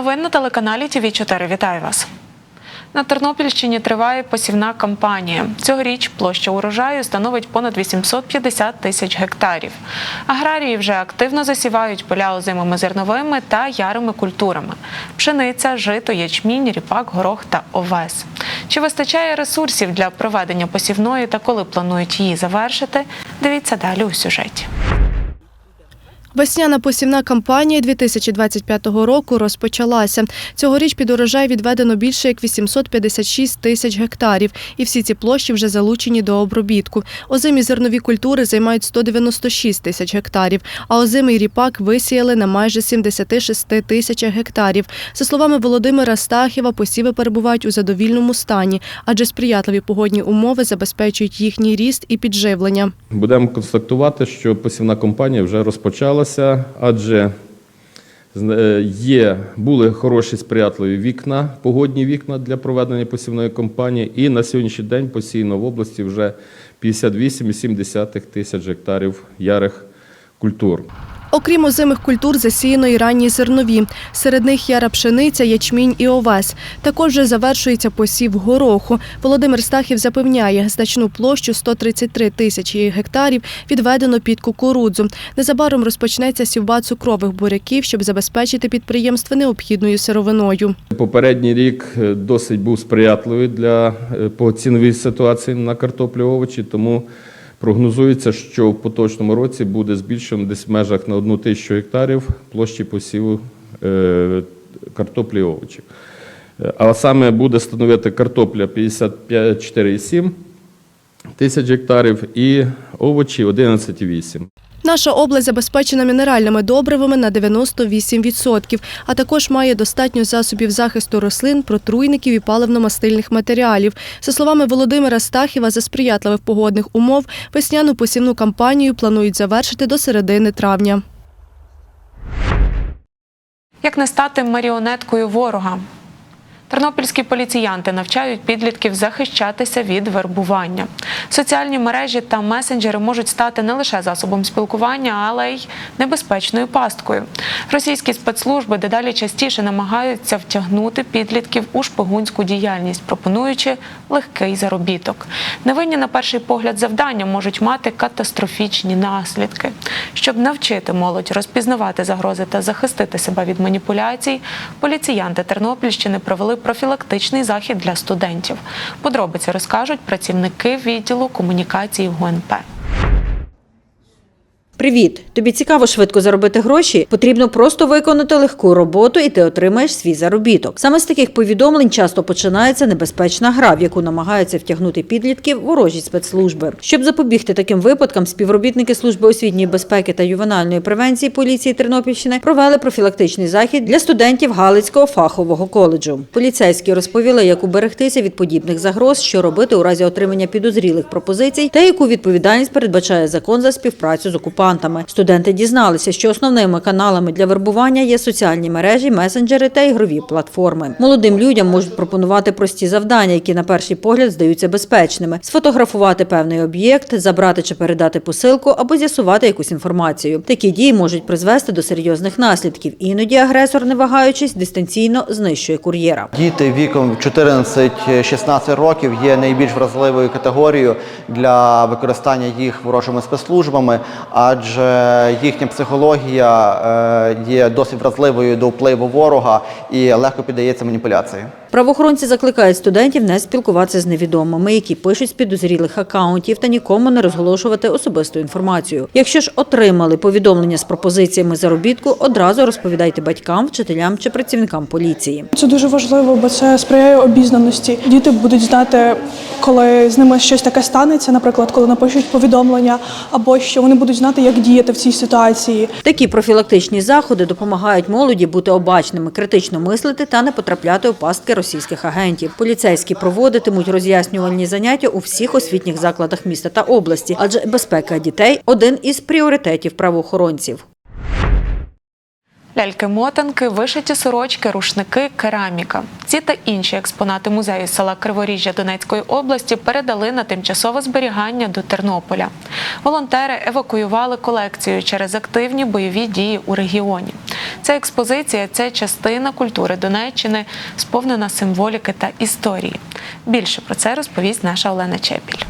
Новин на телеканалі ТВ 4 Вітаю вас. На Тернопільщині триває посівна кампанія. Цьогоріч площа урожаю становить понад 850 тисяч гектарів. Аграрії вже активно засівають поля озимими зерновими та ярими культурами: пшениця, жито, ячмінь, ріпак, горох та овес. Чи вистачає ресурсів для проведення посівної та коли планують її завершити? Дивіться далі у сюжеті. Весняна посівна кампанія 2025 року розпочалася. Цьогоріч під урожай відведено більше як 856 тисяч гектарів, і всі ці площі вже залучені до обробітку. Озимі зернові культури займають 196 тисяч гектарів, а озимий ріпак висіяли на майже 76 тисячах гектарів. За словами Володимира Стахіва, посіви перебувають у задовільному стані, адже сприятливі погодні умови забезпечують їхній ріст і підживлення. Будемо констатувати, що посівна кампанія вже розпочалася, адже е, є, були хороші сприятливі вікна, погодні вікна для проведення посівної кампанії, і на сьогоднішній день посіяно в області вже 58,7 тисяч гектарів ярих культур. Окрім озимих культур, засіяно і ранні зернові. Серед них яра пшениця, ячмінь і овес. Також вже завершується посів гороху. Володимир Стахів запевняє, значну площу 133 тисячі гектарів відведено під кукурудзу. Незабаром розпочнеться сівба цукрових буряків, щоб забезпечити підприємство необхідною сировиною. Попередній рік е, досить був сприятливий для е, по ціновій ситуації на картоплю овочі, тому прогнозується, що в поточному році буде збільшено десь в межах на одну тисячу гектарів площі посіву картоплі і овочів. Е, А саме буде становити картопля 54,7 тисяч гектарів і овочі 11,8. Наша область забезпечена мінеральними добривами на 98%, а також має достатньо засобів захисту рослин, протруйників і паливно-мастильних матеріалів. За словами Володимира Стахіва, за сприятливих погодних умов весняну посівну кампанію планують завершити до середини травня. Як не стати маріонеткою ворога? Тернопільські поліціянти навчають підлітків захищатися від вербування. Соціальні мережі та месенджери можуть стати не лише засобом спілкування, але й небезпечною пасткою. Російські спецслужби дедалі частіше намагаються втягнути підлітків у шпигунську діяльність, пропонуючи легкий заробіток. Невинні на перший погляд завдання можуть мати катастрофічні наслідки. Щоб навчити молодь розпізнавати загрози та захистити себе від маніпуляцій, поліціянти Тернопільщини провели профілактичний захід для студентів. Подробиці розкажуть працівники відділу комунікації в ГУНП. Привіт! Тобі цікаво швидко заробити гроші? Потрібно просто виконати легку роботу, і ти отримаєш свій заробіток. Саме з таких повідомлень часто починається небезпечна гра, в яку намагаються втягнути підлітків ворожі спецслужби. Щоб запобігти таким випадкам, співробітники служби освітньої безпеки та ювенальної превенції поліції Тернопільщини провели профілактичний захід для студентів Галицького фахового коледжу. Поліцейські розповіли, як уберегтися від подібних загроз, що робити у разі отримання підозрілих пропозицій, та яку відповідальність передбачає закон за співпрацю з окупантами. Студенти дізналися, що основними каналами для вербування є соціальні мережі, месенджери та ігрові платформи. Молодим людям можуть пропонувати прості завдання, які на перший погляд здаються безпечними: сфотографувати певний об'єкт, забрати чи передати посилку або з'ясувати якусь інформацію. Такі дії можуть призвести до серйозних наслідків. Іноді агресор, не вагаючись, дистанційно знищує кур'єра. Діти віком 14-16 років є найбільш вразливою категорією для використання їх ворожими спецслужбами, адже їхня психологія е, є досить вразливою до впливу ворога і легко піддається маніпуляції. Правоохоронці закликають студентів не спілкуватися з невідомими, які пишуть з підозрілих акаунтів та нікому не розголошувати особисту інформацію. Якщо ж отримали повідомлення з пропозиціями заробітку, одразу розповідайте батькам, вчителям чи працівникам поліції. Це дуже важливо, бо це сприяє обізнаності. Діти будуть знати, коли з ними щось таке станеться, наприклад, коли напишуть повідомлення, або що вони будуть знати, як діяти в цій ситуації. Такі профілактичні заходи допомагають молоді бути обачними, критично мислити та не потрапляти у пастки російських агентів. Поліцейські проводитимуть роз'яснювальні заняття у всіх освітніх закладах міста та області, адже безпека дітей один із пріоритетів правоохоронців. Ляльки-мотанки, вишиті сорочки, рушники, кераміка. Ці та інші експонати музею села Криворіжжя Донецької області передали на тимчасове зберігання до Тернополя. Волонтери евакуювали колекцію через активні бойові дії у регіоні. Ця експозиція це частина культури Донеччини, сповнена символіки та історії. Більше про це розповість наша Олена Чепіль.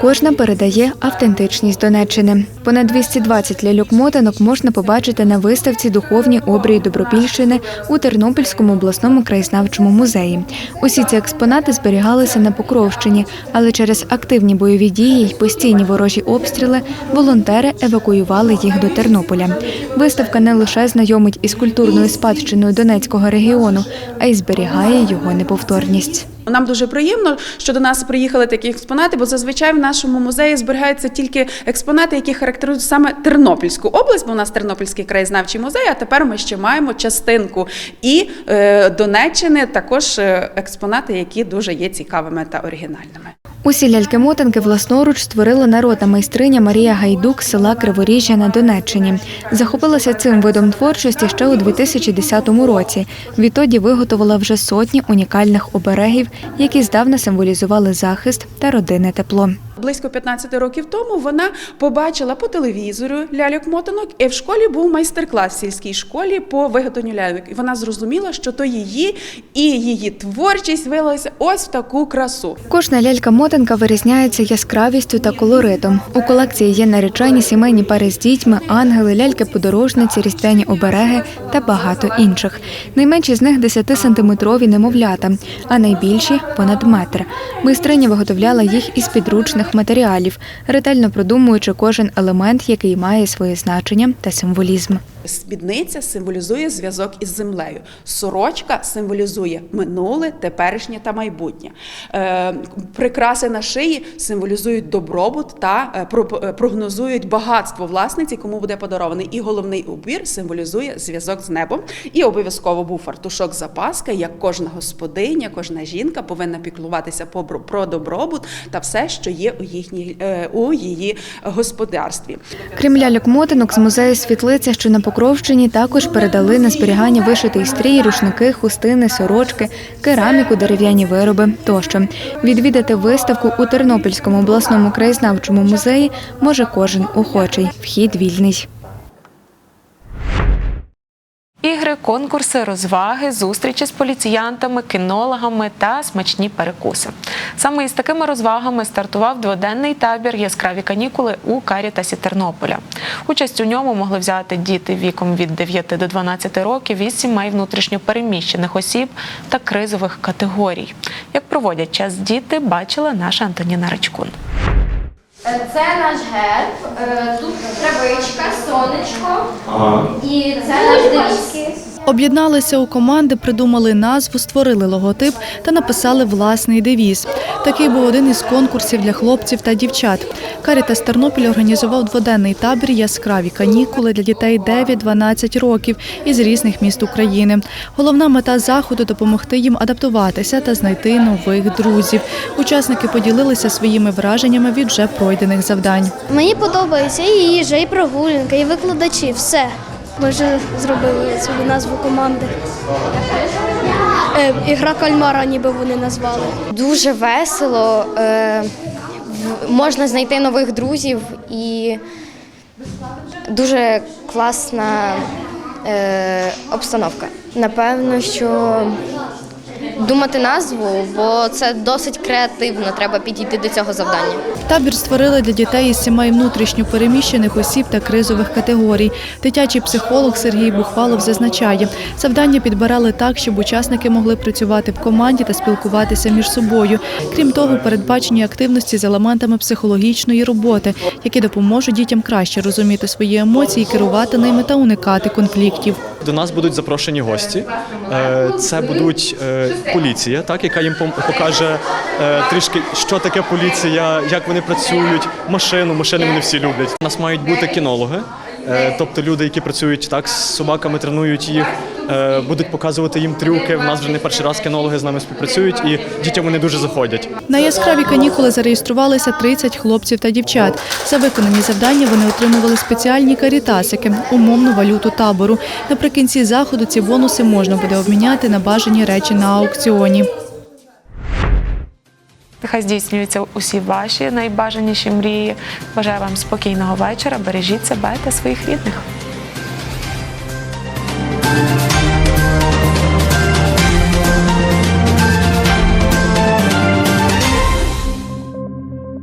Кожна передає автентичність Донеччини. Понад 220 ляльок-мотанок можна побачити на виставці Духовні обрії Добропільщини у Тернопільському обласному краєзнавчому музеї. Усі ці експонати зберігалися на Покровщині, але через активні бойові дії й постійні ворожі обстріли волонтери евакуювали їх до Тернополя. Виставка не лише знайомить із культурною спадщиною Донецького регіону, а й зберігає його неповторність. Нам дуже приємно, що до нас приїхали такі експонати, бо зазвичай в нашому музеї зберігаються тільки експонати, які характеризують саме Тернопільську область, бо у нас Тернопільський краєзнавчий музей. А тепер ми ще маємо частинку і е, Донеччини, також е, експонати, які дуже є цікавими та оригінальними. Усі ляльки-мотанки власноруч створила народна майстриня Марія Гайдук з села Криворіжжя на Донеччині. Захопилася цим видом творчості ще у 2010 році. Відтоді виготовила вже сотні унікальних оберегів, які здавна символізували захист та родинне тепло. Близько 15 років тому вона побачила по телевізору ляльок-мотанок, і в школі був майстер-клас в сільській школі по виготовленню ляльок. І вона зрозуміла, що то її і її творчість вилилася ось в таку красу. Кожна лялька-мотанка вирізняється яскравістю та колоритом. У колекції є наречені сімейні пари з дітьми, ангели, ляльки-подорожниці, різдвяні обереги та багато інших. Найменші з них 10-сантиметрові немовлята, а найбільші понад метр. Майстриня виготовляла їх із підручних матеріалів, ретельно продумуючи кожен елемент, який має своє значення та символізм. Спідниця символізує зв'язок із землею. Сорочка символізує минуле, теперішнє та майбутнє. Е, прикраси на шиї символізують добробут та е, е, прогнозують багатство власниці, кому буде подарований. І головний убір символізує зв'язок з небом. І обов'язково був фартушок запаска, як кожна господиня, кожна жінка повинна піклуватися про добробут та все, що є у їхній у її господарстві. Крім ляльок-мотанок з музею Світлиця, що на Покровщині, також передали на зберігання вишитий стрій, рушники, хустини, сорочки, кераміку, дерев'яні вироби тощо. Відвідати виставку у Тернопільському обласному краєзнавчому музеї може кожен охочий. Вхід вільний. Ігри, конкурси, розваги, зустрічі з поліціянтами, кінологами та смачні перекуси. Саме із такими розвагами стартував дводенний табір Яскраві канікули у Карітасі Тернополя. Участь у ньому могли взяти діти віком від 9 до 12 років із сімей внутрішньопереміщених осіб та кризових категорій. Як проводять час діти, бачила наша Антоніна Рачкун. Це наш герб, е, тут травичка, сонечко. І це наш девіз. Об'єдналися у команди, придумали назву, створили логотип та написали власний девіз. Такий був один із конкурсів для хлопців та дівчат. Карітас Тернопіль організував дводенний табір Яскраві канікули для дітей 9-12 років із різних міст України. Головна мета заходу допомогти їм адаптуватися та знайти нових друзів. Учасники поділилися своїми враженнями від вже пройдених завдань. Мені подобається і їжа, і прогулянка, і викладачі. Все. Ми вже зробили собі назву команди. Е, ігра кальмара, ніби вони назвали. Дуже весело, е, можна знайти нових друзів і дуже класна е, обстановка. Напевно, що думати назву, бо це досить креативно, треба підійти до цього завдання. Табір створили для дітей із сімей внутрішньо переміщених осіб та кризових категорій. Дитячий психолог Сергій Бухвалов зазначає, завдання підбирали так, щоб учасники могли працювати в команді та спілкуватися між собою. Крім того, передбачені активності з елементами психологічної роботи, які допоможуть дітям краще розуміти свої емоції, керувати ними та уникати конфліктів. До нас будуть запрошені гості. Е, Це будуть е, поліція, так яка їм покаже е, трішки, що таке поліція, як вони працюють, машину. Машини вони всі люблять. У нас мають бути кінологи, е, тобто люди, які працюють так з собаками, тренують їх. Е, будуть показувати їм трюки. В нас вже не перший раз кінологи з нами співпрацюють, і дітям вони дуже заходять. На яскраві канікули зареєструвалися 30 хлопців та дівчат. За виконані завдання вони отримували спеціальні карітасики, умовну валюту табору. Наприкінці заходу ці бонуси можна буде обміняти на бажані речі на аукціоні. Нехай здійснюються усі ваші найбажаніші мрії. Бажаю вам спокійного вечора. Бережіть себе та своїх рідних.